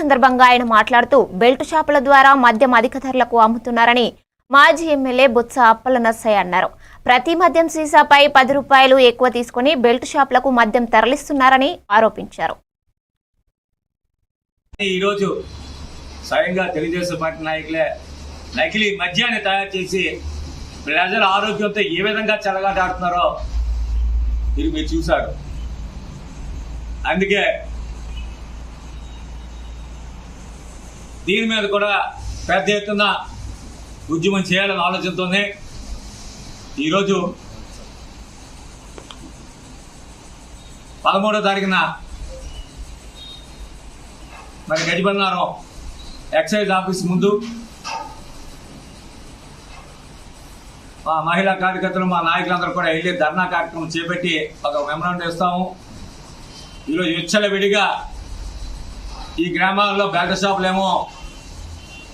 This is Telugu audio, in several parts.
సందర్భంగా ఆయన మాట్లాడుతూ బెల్ట్ షాపుల ద్వారా మద్యం అధిక ధరలకు అమ్ముతున్నారని మాజీ ఎమ్మెల్యే బొత్స అప్పల నర్సయ్య అన్నారు. ప్రతి మద్యం సీసాపై పది రూపాయలు ఎక్కువ తీసుకుని బెల్ట్ షాపులకు మద్యం తరలిస్తున్నారని ఆరోపించారు. ఈరోజు స్వయంగా తెలుగుదేశం పార్టీ నాయకులే నకిలీ మద్యాన్ని తయారు చేసి ప్రజల ఆరోగ్యంతో ఏ విధంగా చెలగాటాడుతున్నారో ఇది మీరు చూశారు. అందుకే దీని మీద కూడా పెద్ద ఎత్తున ఉద్యమం చేయాలనే ఆలోచనతోనే ఈరోజు పదమూడో తారీఖున మరి గడిపన్నారం ఎక్సైజ్ ఆఫీస్ ముందు మా మహిళా కార్యకర్తలు మా నాయకులందరూ కూడా వెళ్ళి ధర్నా కార్యక్రమం చేపట్టి ఒక మెమరాండం ఇస్తాము. ఈరోజు విచ్చల విడిగా ఈ గ్రామాల్లో బెల్ట్ షాపులేమో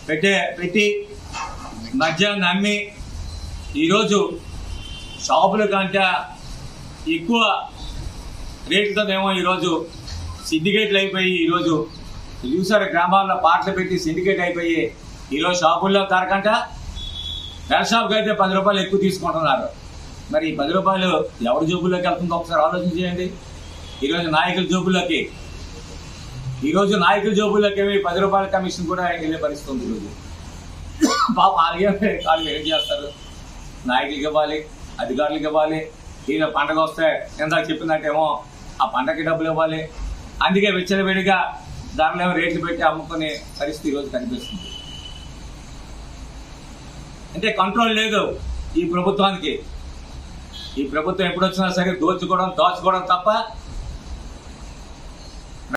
పెట్టే పెట్టి మద్యాన్ని అమ్మి ఈరోజు షాపుల కంటే ఎక్కువ రేట్లతోనేమో ఈరోజు సిండికేట్లు అయిపోయి ఈరోజు చూసారు గ్రామాల్లో పాటలు పెట్టి సిండికేట్ అయిపోయి ఈరోజు షాపుల్లో ధరకంట బెల్ షాప్కి అయితే పది రూపాయలు ఎక్కువ తీసుకుంటున్నారు. మరి ఈ పది రూపాయలు ఎవరి జోబుల్లోకి వెళ్తుందో ఒకసారి ఆలోచన చేయండి. ఈరోజు నాయకుల జోబుల్లోకి ఈరోజు నాయకుల జోబుల్లోకి పది రూపాయల కమిషన్ కూడా వెళ్ళే పరిస్థితి ఉంది ఈరోజు పాప అలాగే వాళ్ళు ఏం చేస్తారు. నాయకులకి ఇవ్వాలి అధికారులకు ఇవ్వాలి. ఈయన పండగ వస్తే ఇందాక చెప్పిందంటేమో ఆ పండగకి డబ్బులు ఇవ్వాలి. అందుకే విచ్చలవిడిగా దానిలో ఏమో రేట్లు పెట్టి అమ్ముకునే పరిస్థితి ఈరోజు కనిపిస్తుంది. అంటే కంట్రోల్ లేదు ఈ ప్రభుత్వానికి. ఈ ప్రభుత్వం ఎప్పుడొచ్చినా సరే దోచుకోవడం దోచుకోవడం తప్ప